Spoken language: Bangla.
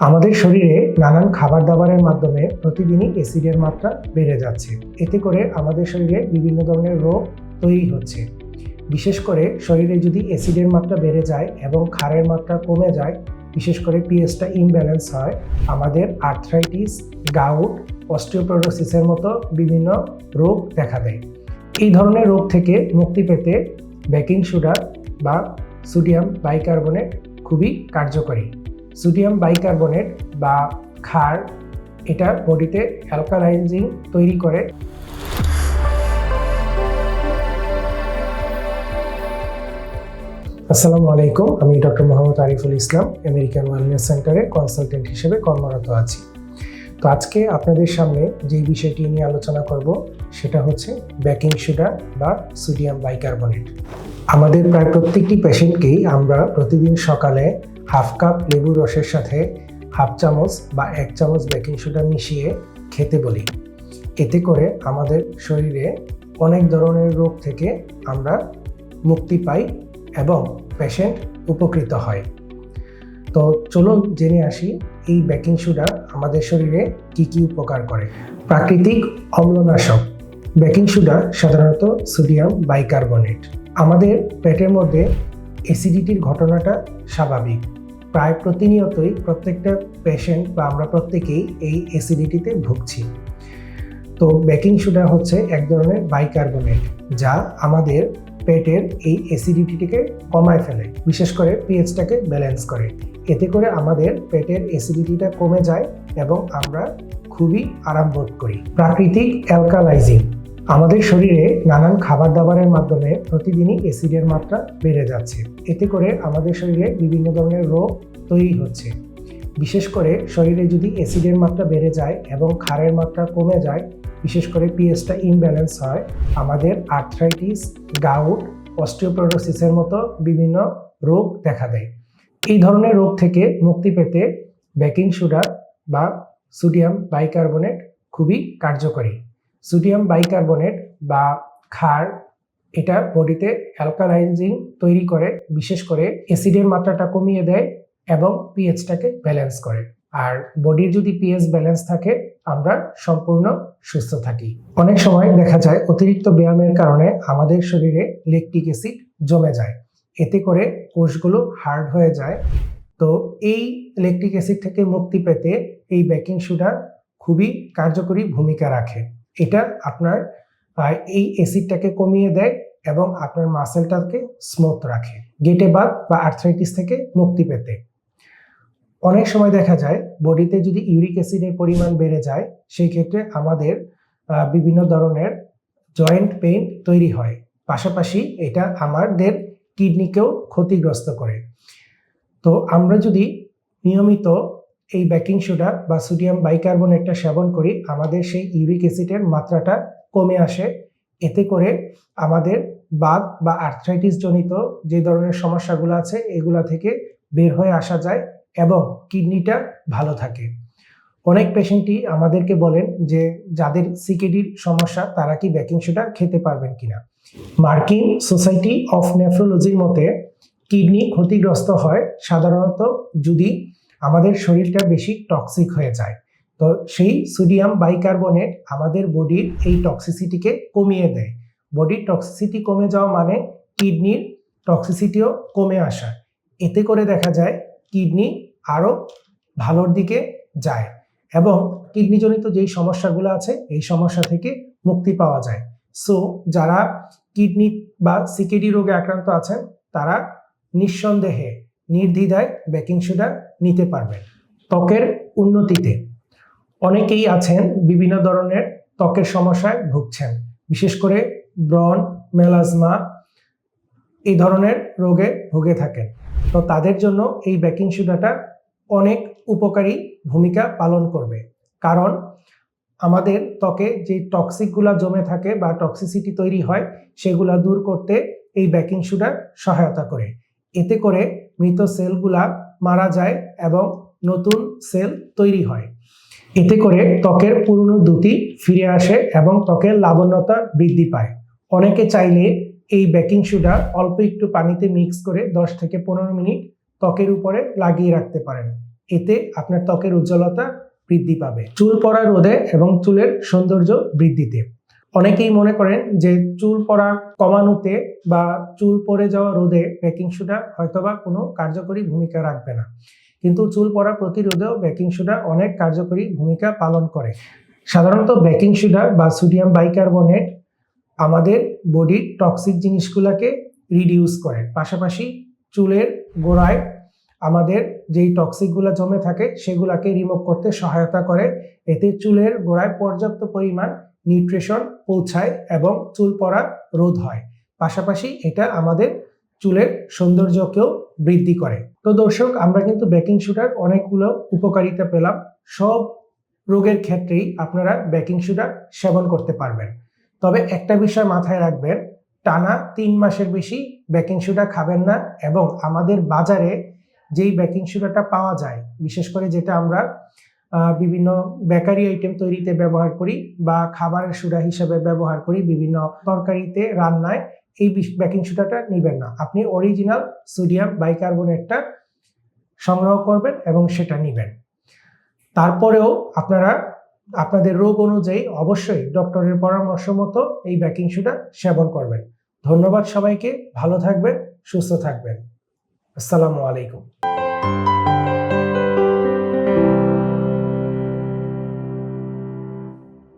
আমাদের শরীরে নানান খাবার দাবারের মাধ্যমে প্রতিদিনই অ্যাসিডের মাত্রা বেড়ে যাচ্ছে। এতে করে আমাদের শরীরে বিভিন্ন ধরনের রোগ তৈরি হচ্ছে। বিশেষ করে শরীরে যদি অ্যাসিডের মাত্রা বেড়ে যায় এবং ক্ষারের মাত্রা কমে যায়, বিশেষ করে পিএসটা ইমব্যালেন্স হয়, আমাদের আর্থ্রাইটিস গাউট অস্টিওপ্রোডোসিসের মতো বিভিন্ন রোগ দেখা দেয়। এই ধরনের রোগ থেকে মুক্তি পেতে বেকিং সোডা বা সোডিয়াম বাইকার্বনেট খুবই কার্যকরী। সোডিয়াম বাইকার্বনেট বা ক্ষার, এটা বডিতে অ্যালকালাইজিং তৈরি করে। আসসালামু আলাইকুম, আমি doctor Mohammad Ariful Islam, American wellness সেন্টারে কনসালটেন্ট হিসেবে কর্মরত আছি। তো আজকে আপনাদের সামনে যে বিষয়টি নিয়ে আলোচনা করব, সেটা হচ্ছে বেকিং সোডা বা সোডিয়াম বাইকার্বনেট। আমাদের প্রায় প্রত্যেকটি পেশেন্টকেই আমরা প্রতিদিন সকালে হাফ কাপ লেবুর রসের সাথে হাফ চামচ বা এক চামচ বেকিং সোডা মিশিয়ে খেতে বলি। এতে করে আমাদের শরীরে অনেক ধরনের রোগ থেকে আমরা মুক্তি পাই এবং পেশেন্ট উপকৃত হয়। তো চলুন জেনে আসি এই বেকিং সোডা আমাদের শরীরে কি কি উপকার করে। প্রাকৃতিক অম্লনাশক। বেকিং সোডা সাধারণত সোডিয়াম বাইকার্বনেট। আমাদের পেটের মধ্যে অ্যাসিডিটির ঘটনাটা স্বাভাবিক। প্রায় প্রতিনিয়তই প্রত্যেকটা পেশেন্ট বা আমরা প্রত্যেকেই এই অ্যাসিডিটিতে ভুগছি। তো বেকিং সোডা হচ্ছে এক ধরনের বাইকার্বনেট যা আমাদের পেটের এই অ্যাসিডিটিকে কমায় ফেলে, বিশেষ করে পিএইচটাকে ব্যালেন্স করে। এতে করে আমাদের পেটের অ্যাসিডিটিটা কমে যায় এবং আমরা খুবই আরাম বোধ করি। প্রাকৃতিক অ্যালকালাইজিং আমাদের শরীরে নানান খাবার দাবারের মাধ্যমে প্রতিদিনই অ্যাসিডের মাত্রা বেড়ে যাচ্ছে। এতে করে আমাদের শরীরে বিভিন্ন ধরনের রোগ তৈরি হচ্ছে। বিশেষ করে শরীরে যদি অ্যাসিডের মাত্রা বেড়ে যায় এবং ক্ষারের মাত্রা কমে যায়, বিশেষ করে পিএসটা ইমব্যালেন্স হয়, আমাদের আর্থ্রাইটিস, গাউট অস্টিওপ্রোডোসিসের মতো বিভিন্ন রোগ দেখা দেয়। এই ধরনের রোগ থেকে মুক্তি পেতে বেকিং সোডা বা সোডিয়াম বাইকার্বনেট খুবই কার্যকরী। সোডিয়াম বাইকার্বনেট বা ক্ষার, এটা বডিতে অ্যালকালাইজিং তৈরি করে, বিশেষ করে অ্যাসিডের মাত্রাটা কমিয়ে দেয় এবং পিএইচটাকে ব্যালেন্স করে। আর বডির যদি পিএইচ ব্যালেন্স থাকে, আমরা সম্পূর্ণ সুস্থ থাকি। অনেক সময় দেখা যায় অতিরিক্ত ব্যায়ামের কারণে আমাদের শরীরে লেকটিক অ্যাসিড জমে যায়। এতে করে কোষগুলো হার্ড হয়ে যায়। তো এই লেকটিক অ্যাসিড থেকে মুক্তি পেতে এই বেকিং সোডা খুবই কার্যকরী ভূমিকা রাখে। এটা আপনার এই অ্যাসিডটাকে কমিয়ে দেয় এবং আপনার মাসেলটাকে স্মুথ রাখে। গেটে বাত বা আর্থ্রাইটিস থেকে মুক্তি পেতে। অনেক সময় দেখা যায়, বডিতে যদি ইউরিক অ্যাসিডের পরিমাণ বেড়ে যায়, সেই ক্ষেত্রে আমাদের বিভিন্ন ধরনের জয়েন্ট পেইন তৈরি হয়। পাশাপাশি এটা আমাদের কিডনিকেও ক্ষতিগ্রস্ত করে। তো আমরা যদি নিয়মিত এই বেকিং সোডা বা সোডিয়াম বাইকার্বনেটটা সেবন করি, আমাদের সেই ইউরিক অ্যাসিডের মাত্রাটা কমে আসে। এতে করে আমাদের বাত বা আর্থ্রাইটিস জনিত যে ধরনের সমস্যাগুলো আছে, এগুলা থেকে বের হয়ে আসা যায় এবং কিডনিটা ভালো থাকে। অনেক পেশেন্টই আমাদেরকে বলেন যে, যাদের সিকেডির সমস্যা, তারা কি বেকিং সোডা খেতে পারবেন কিনা? মার্কিন সোসাইটি অফ নেফ্রোলজির মতে, কিডনি ক্ষতিগ্রস্ত হয় সাধারণত যদি আমাদের শরীরটা বেশি টক্সিক হয়ে যায়। তো সেই সোডিয়াম বাইকার্বনেট আমাদের বডির এই টক্সিসিটিকে কমিয়ে দেয়। বডির টক্সিসিটি কমে যাওয়া মানে কিডনির টক্সিসিটিও কমে আসা। এতে করে দেখা যায় কিডনি আরও ভালোর দিকে যায় এবং কিডনিজনিত যেই সমস্যাগুলো আছে, এই সমস্যা থেকে মুক্তি পাওয়া যায়। সো যারা কিডনি বা সিকেডি রোগে আক্রান্ত আছেন, তারা নিঃসন্দেহে নির্দ্বিধায় বেকিং সোডা নিতে পারবেন ত্বকের উন্নতিতে। অনেকেই আছেন, বিভিন্ন ধরনের ত্বকের সমস্যায় ভুগছেন। বিশেষ করে ব্রন মেলাজমা এই ধরনের রোগে ভুগে থাকেন। তো তাদের জন্য এই বেকিং সোডাটা অনেক উপকারী ভূমিকা পালন করবে। কারণ আমাদের ত্বকে যে টক্সিকগুলা জমে থাকে বা টক্সিসিটি তৈরি হয়, সেগুলা দূর করতে এই বেকিং সোডা সহায়তা করে। এতে করে মৃত সেলগুলা মারা যায় এবং নতুন সেল তৈরি হয়। এতে করে ত্বকের পুরনো দ্যুতি ফিরে আসে এবং ত্বকের লাবণ্যতা বৃদ্ধি পায়। অনেকে চাইলে এই বেকিং সোডা অল্প একটু পানিতে মিক্স করে দশ থেকে পনেরো মিনিট ত্বকের উপরে লাগিয়ে রাখতে পারেন। এতে আপনার ত্বকের উজ্জ্বলতা বৃদ্ধি পাবে। চুল পড়া রোধে এবং চুলের সৌন্দর্য বৃদ্ধিতে। অনেকেই মনে করেন যে চুল পড়া কমানোতে বা চুল পড়ে যাওয়া রোধে বেকিং সোডা হয়তোবা কোনো কার্যকরী ভূমিকা রাখবে না। কিন্তু চুল পড়া প্রতিরোধেও বেকিং সোডা অনেক কার্যকরী ভূমিকা পালন করে। সাধারণত বেকিং সোডা বা সোডিয়াম বাইকার্বনেট আমাদের বডির টক্সিক জিনিসগুলোকে রিডিউস করে। পাশাপাশি চুলের গোড়ায় আমাদের যেই টক্সিকগুলো জমে থাকে, সেগুলাকে রিমুভ করতে সহায়তা করে। এতে চুলের গোড়ায় পর্যাপ্ত পরিমাণ নিউট্রিশন পৌঁছায় এবং চুল পড়া রোধ হয়। পাশাপাশি এটা আমাদের চুলের সৌন্দর্যকেও বৃদ্ধি করে। তো দর্শক, আমরা কিন্তু বেকিং সোডার অনেকগুলো উপকারিতা পেলাম। সব রোগের ক্ষেত্রেই আপনারা বেকিং সোডা সেবন করতে পারবেন। তবে একটা বিষয় মাথায় রাখবেন, টানা তিন মাসের বেশি বেকিং সোডা খাবেন না এবং আমাদের বাজারে যেই বেকিং সোডাটা পাওয়া যায়, বিশেষ করে যেটা আমরা বিভিন্ন বেকারি আইটেম তৈরিতে ব্যবহার করি বা খাবারের সুরা হিসাবে ব্যবহার করি বিভিন্ন তরকারিতে, রান্নায়। এই বেকিং সোডাটা নেবেন না। আপনি অরিজিনাল সোডিয়াম বাইকার্বনেটটা সংগ্রহ করবেন এবং সেটা নেবেন। তারপরেও আপনারা, আপনাদের রোগ অনুযায়ী অবশ্যই ডক্টরের পরামর্শ মতো এই বেকিং সোডা সেবন করবেন। ধন্যবাদ সবাইকে। ভালো থাকবেন, সুস্থ থাকবেন। আসসালামু আলাইকুম।